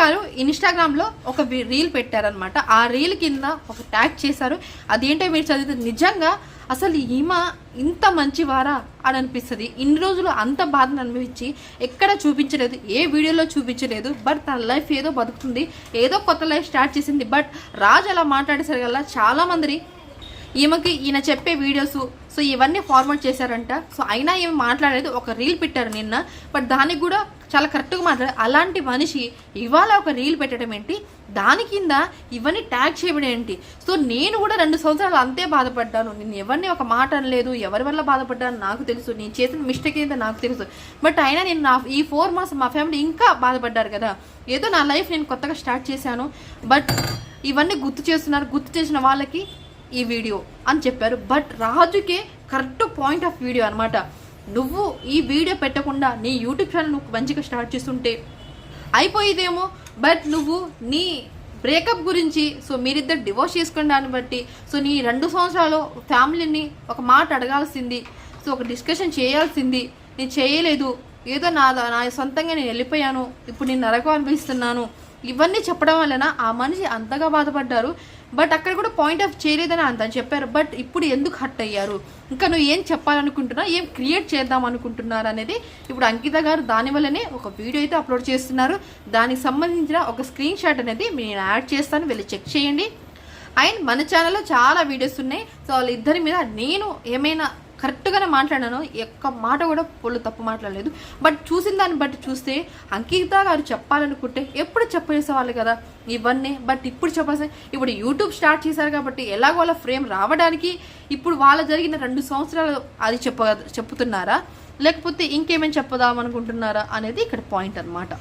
గారు ఇన్స్టాగ్రామ్లో ఒక రీల్ పెట్టారనమాట ఆ రీల్ కింద ఒక ట్యాగ్ చేశారు. అదేంటో మీరు చదివితే నిజంగా అసలు ఈమె ఇంత మంచివారా అని అనిపిస్తుంది. ఇన్ని రోజులు అంత బాధను అనుభవించి ఎక్కడ చూపించలేదు ఏ వీడియోలో చూపించలేదు బట్ తన లైఫ్ ఏదో బతుకుతుంది ఏదో కొత్త లైఫ్ స్టార్ట్ చేసింది. బట్ రాజు అలా మాట్లాడేసరికల్లా చాలామంది ఈమెకి ఈయన చెప్పే వీడియోస్ సో ఇవన్నీ ఫార్వర్డ్ చేశారంట. సో అయినా ఏమి మాట్లాడేది ఒక రీల్ పెట్టారు నిన్న. బట్ దానికి కూడా చాలా కరెక్ట్గా మాట్లాడారు. అలాంటి మనిషి ఇవాళ ఒక రీల్ పెట్టడం ఏంటి? దాని కింద ఇవన్నీ ట్యాగ్ చేయడం ఏంటి? సో నేను కూడా రెండు సంవత్సరాలు అంతే బాధపడ్డాను. నేను ఎవరిని ఒక మాట అనలేదు. ఎవరి వల్ల బాధపడ్డాను నాకు తెలుసు. నేను చేసిన మిస్టేక్ ఏంటో నాకు తెలుసు. బట్ అయినా నేను నా ఈ ఫోర్ మంత్స్ మా ఫ్యామిలీ ఇంకా బాధపడ్డారు కదా. ఏదో నా లైఫ్ నేను కొత్తగా స్టార్ట్ చేశాను. బట్ ఇవన్నీ గుర్తు చేస్తున్నారు. గుర్తు చేసిన వాళ్ళకి ఈ వీడియో అని చెప్పారు. బట్ రాజుకే కరెక్ట్ పాయింట్ ఆఫ్ వీడియో అనమాట నువ్వు ఈ వీడియో పెట్టకుండా నీ యూట్యూబ్ ఛానల్ నువ్వు మంచిగా స్టార్ట్ చేస్తుంటే అయిపోయేదేమో. బట్ నువ్వు నీ బ్రేకప్ గురించి సో మీరిద్దరు డివోర్స్ చేసుకున్న దాన్ని బట్టి సో నీ రెండు సంవత్సరాలు ఫ్యామిలీని ఒక మాట అడగాల్సింది సో ఒక డిస్కషన్ చేయాల్సింది. నేను చేయలేదు. ఏదో నా నా సొంతంగా నేను వెళ్ళిపోయాను. ఇప్పుడు నేను నరకం అనిపిస్తున్నాను. ఇవన్నీ చెప్పడం వలన ఆ మనిషి అంతగా బాధపడ్డారు. బట్ అక్కడ కూడా పాయింట్ ఆఫ్ చేయలేదని అంత చెప్పారు. బట్ ఇప్పుడు ఎందుకు హట్ అయ్యారు? ఇంకా నువ్వు ఏం చెప్పాలనుకుంటున్నా ఏం క్రియేట్ చేద్దాం అనుకుంటున్నారు అనేది ఇప్పుడు అంకిత గారు దానివల్లనే ఒక వీడియో అయితే అప్లోడ్ చేస్తున్నారు. దానికి సంబంధించిన ఒక స్క్రీన్ షాట్ అనేది నేను యాడ్ చేస్తాను. వెళ్ళి చెక్ చేయండి. అండ్ మన ఛానల్లో చాలా వీడియోస్ ఉన్నాయి. సో వాళ్ళిద్దరి మీద నేను ఏమైనా కరెక్ట్గానే మాట్లాడాను ఒక్క మాట కూడా వాళ్ళు తప్పు మాట్లాడలేదు. బట్ చూసిన దాన్ని బట్టి చూస్తే అంకిత గారు చెప్పాలనుకుంటే ఎప్పుడు చెప్పేసేవాళ్ళు కదా? ఇవన్నీ. బట్ ఇప్పుడు చెప్పాల్సిన ఇప్పుడు యూట్యూబ్ స్టార్ట్ చేశారు కాబట్టి ఎలాగో వాళ్ళ ఫ్రేమ్ రావడానికి ఇప్పుడు వాళ్ళ జరిగిన రెండు సంవత్సరాలు అది చెప్ప చెప్పుతున్నారా? లేకపోతే ఇంకేమేమి చెప్పదాం అనుకుంటున్నారా అనేది ఇక్కడ పాయింట్ అన్నమాట.